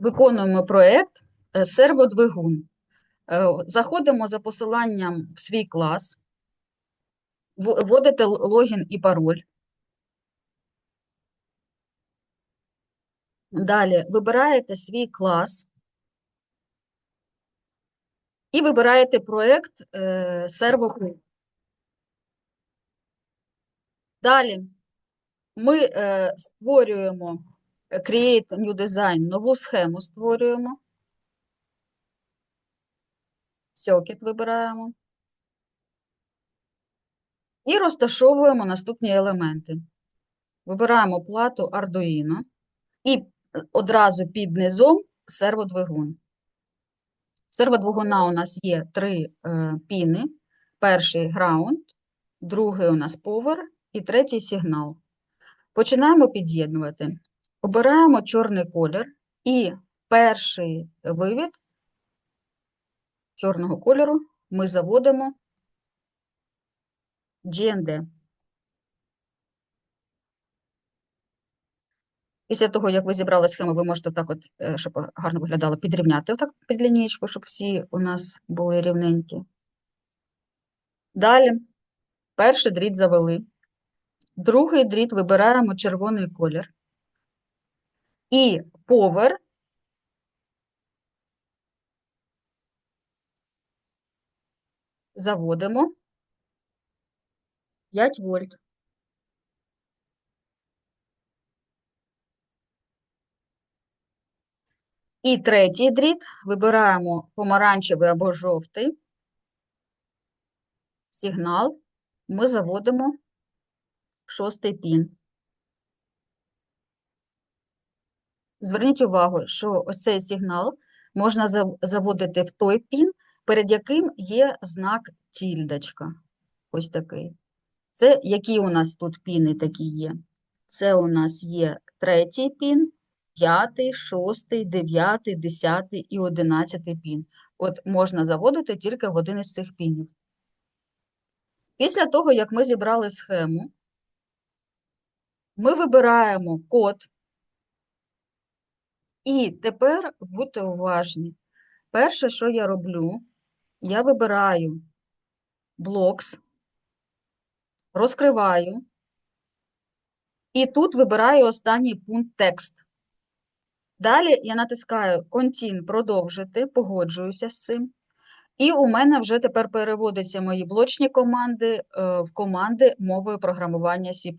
Виконуємо проєкт е, серводвигун. Е, Заходимо за посиланням в свій клас, вводите логін і пароль. Далі вибираєте свій клас і вибираєте проєкт е. Далі ми створюємо Create New Design, нову схему створюємо. Circuit вибираємо. І розташовуємо наступні елементи. Вибираємо плату Arduino і одразу під низом серводвигун. Серводвигуна у нас є три е, піни. Перший ground, другий у нас power і третій сигнал. Починаємо під'єднувати. Обираємо чорний колір і перший вивід чорного кольору ми заводимо GND. Після того, як ви зібрали схему, ви можете так, от, е, щоб гарно виглядало, підрівняти отак під лінієчку, щоб всі у нас були рівненькі. Далі перший дріт завели. Другий дріт вибираємо червоний колір. І повер заводимо 5 вольт. І третій дріт вибираємо помаранчевий або жовтий сигнал. Ми заводимо в шостий пін. Зверніть увагу, що ось цей сигнал можна заводити в той пін, перед яким є знак тільдочка. Ось такий. Це які у нас тут піни такі є? Це у нас є третій пін, п'ятий, шостий, дев'ятий, десятий і одинадцятий пін. От можна заводити тільки в один із цих пінів. Після того, як ми зібрали схему, ми вибираємо код. І тепер будьте уважні. Перше, що я роблю, я вибираю Blocks, розкриваю, і тут вибираю останній пункт текст. Далі я натискаю Continue, продовжити, погоджуюся з цим. І у мене вже тепер переводяться мої блочні команди е, в команди мовою програмування C++.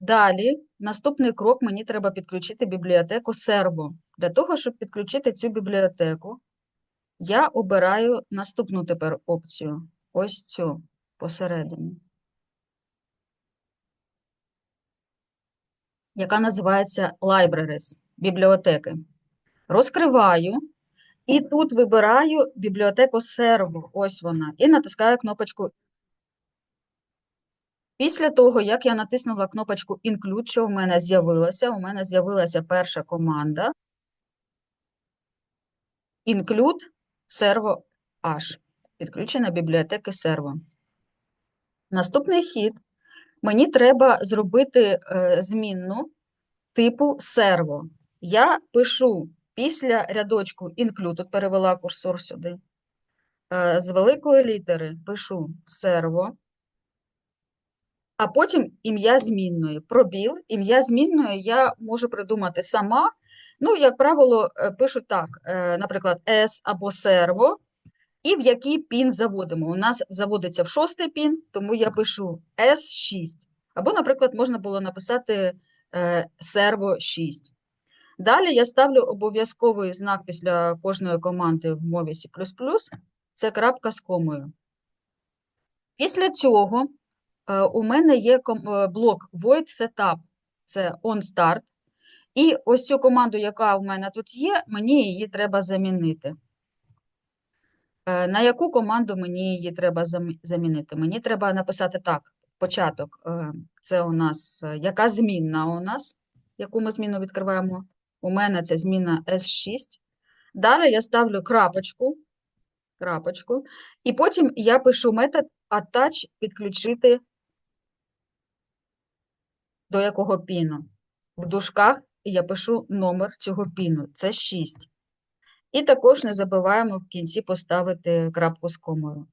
Далі, наступний крок, мені треба підключити бібліотеку Servo. Для того, щоб підключити цю бібліотеку, я обираю наступну тепер опцію. Ось цю посередині. Яка називається Libraries, бібліотеки. Розкриваю, і тут вибираю бібліотеку Servo, ось вона, і натискаю кнопочку. Після того, як я натиснула кнопочку Include, що в мене з'явилося? У мене з'явилася перша команда Include Servo H. Підключена бібліотеки Servo. Наступний хід. Мені треба зробити е, змінну типу Servo. Я пишу після рядочку Include, тут перевела курсор сюди. Е, з великої літери пишу Servo. А потім ім'я змінної. Пробіл. Ім'я змінної я можу придумати сама. Ну, як правило, е, пишу так, е, наприклад, S або серво, і в який пін заводимо. У нас заводиться в шостий пін, тому я пишу S6. Або, наприклад, можна було написати е, серво 6. Далі я ставлю обов'язковий знак після кожної команди в мові C++. Це крапка з комою. Після цього у мене є е, блок void setup, це onStart. І ось цю команду, яка в мене тут є, мені її треба замінити. Е, На яку команду мені її треба замінити? Мені треба написати так: початок. е, Це у нас е, яка змінна у нас, яку ми зміну відкриваємо? У мене це зміна S6. Далі я ставлю крапочку, крапочку, і потім я пишу метод attach підключити до якого піну? В дужках я пишу номер цього піну. Це 6. І також не забуваємо в кінці поставити крапку з комою.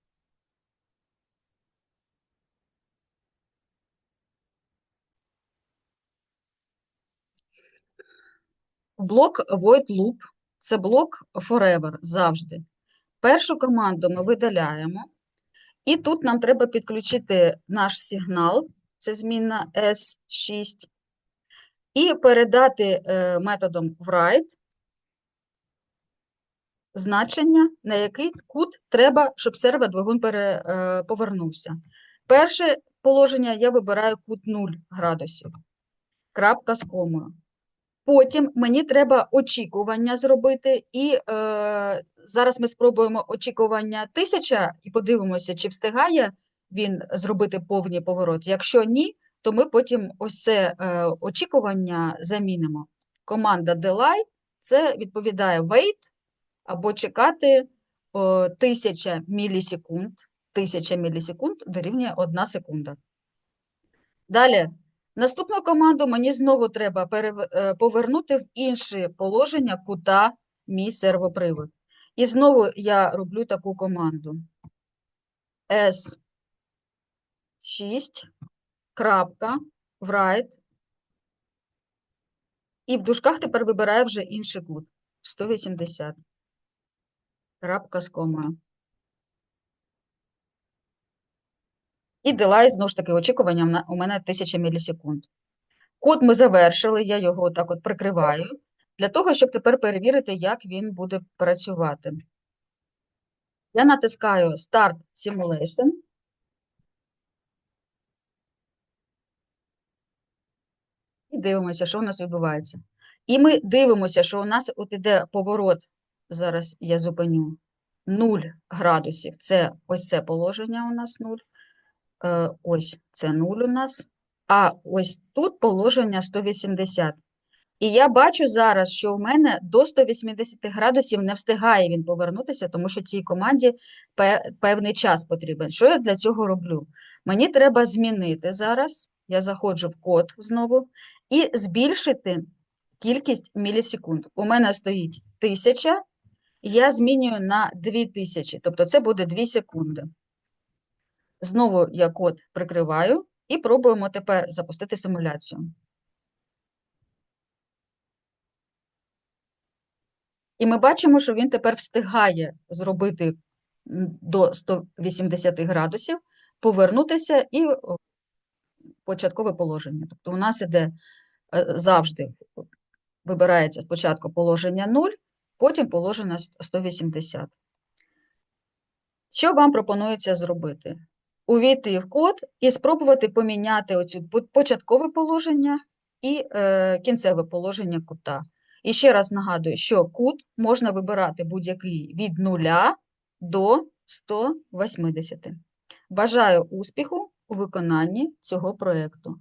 Блок void loop – це блок forever, завжди. Першу команду ми видаляємо, і тут нам треба підключити наш сигнал, це змінна S6, і передати е, методом write значення, на який кут треба, щоб серводвигун е, повернувся. Перше положення я вибираю кут 0 градусів. Крапка з комою. Потім мені треба очікування зробити, і е, зараз ми спробуємо очікування 1000 і подивимося, чи встигає він зробити повний поворот. Якщо ні, то ми потім ось це е, очікування замінимо. Команда delay – це відповідає wait або чекати е, 1000 мілісекунд. 1000 мілісекунд дорівнює 1 секунда. Далі. Наступну команду мені знову треба е, повернути в інше положення кута мій сервопривод. І знову я роблю таку команду. S6, крапка, write. І в дужках тепер вибираю вже інший кут. 180. Крапка з комою. І delay, знову ж таки, очікування у мене 1000 мілісекунд. Код ми завершили, я його так от прикриваю, для того, щоб тепер перевірити, як він буде працювати. Я натискаю Start Simulation. І дивимося, що у нас відбувається. І ми дивимося, що у нас от іде поворот, зараз я зупиню, 0 градусів. Це ось це положення у нас 0. Е, ось це 0 у нас. А ось тут положення 180. І я бачу зараз, що у мене до 180 градусів не встигає він повернутися, тому що цій команді певний час потрібен. Що я для цього роблю? Мені треба змінити зараз, я заходжу в код знову, і збільшити кількість мілісекунд. У мене стоїть 1000, я змінюю на 2000, тобто це буде 2 секунди. Знову я код прикриваю і пробуємо тепер запустити симуляцію. І ми бачимо, що він тепер встигає зробити до 180 градусів, повернутися і початкове положення. Тобто у нас іде е, завжди вибирається спочатку положення 0, потім положення 180. Що вам пропонується зробити? Увійти в код і спробувати поміняти оцю початкове положення і е, кінцеве положення кута. І ще раз нагадую, що кут можна вибирати будь-який від 0 до 180. Бажаю успіху у виконанні цього проєкту.